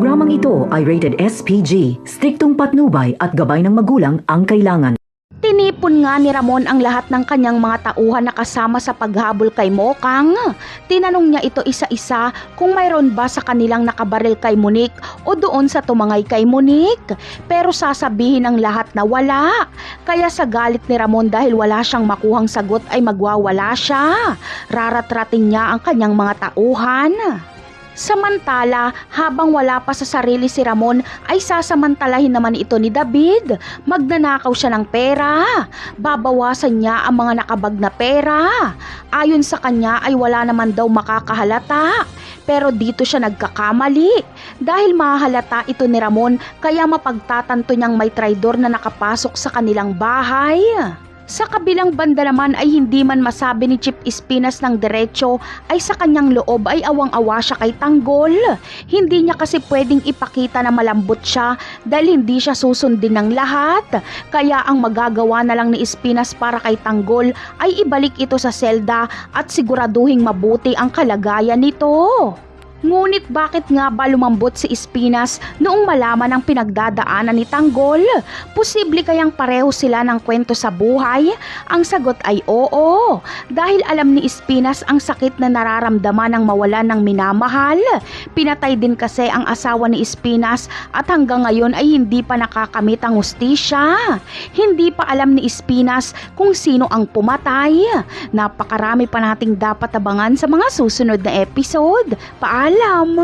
programang ito ay rated SPG, striktong patnubay at gabay ng magulang ang kailangan. Tinipon nga ni Ramon ang lahat ng kanyang mga tauhan na kasama sa paghabol kay Mokang. Tinanong niya ito isa-isa kung mayroon ba sa kanilang nakabaril kay Monique o doon sa tumangay kay Monique. Pero sasabihin ng lahat na wala. Kaya sa galit ni Ramon dahil wala siyang makuhang sagot ay magwawala siya. Raratratin niya ang kanyang mga tauhan. Samantala, habang wala pa sa sarili si Ramon, ay sasamantalahin naman ito ni David. Magnanakaw siya ng pera. Babawasan niya ang mga nakabag na pera. Ayon sa kanya ay wala naman daw makakahalata. Pero dito siya nagkakamali. Dahil mahalata ito ni Ramon, kaya mapagtatanto niyang may traidor na nakapasok sa kanilang bahay. Sa kabilang banda naman ay hindi man masabi ni Chip Espinas ng diretsyo ay sa kanyang loob ay awang-awa siya kay Tanggol. Hindi niya kasi pwedeng ipakita na malambot siya dahil hindi siya susundin ng lahat. Kaya ang magagawa na lang ni Espinas para kay Tanggol ay ibalik ito sa selda at siguraduhing mabuti ang kalagayan nito. Ngunit bakit nga ba lumambot si Espinas noong malaman ang pinagdadaanan ni Tanggol? Posible kayang pareho sila ng kwento sa buhay? Ang sagot ay oo. Dahil alam ni Espinas ang sakit na nararamdaman ng mawalan ng minamahal. Pinatay din kasi ang asawa ni Espinas at hanggang ngayon ay hindi pa nakakamit ang ustisya. Hindi pa alam ni Espinas kung sino ang pumatay. Napakarami pa nating dapat abangan sa mga susunod na episode. Paalam! ಅಲ್ಲ ಅಮ್ಮ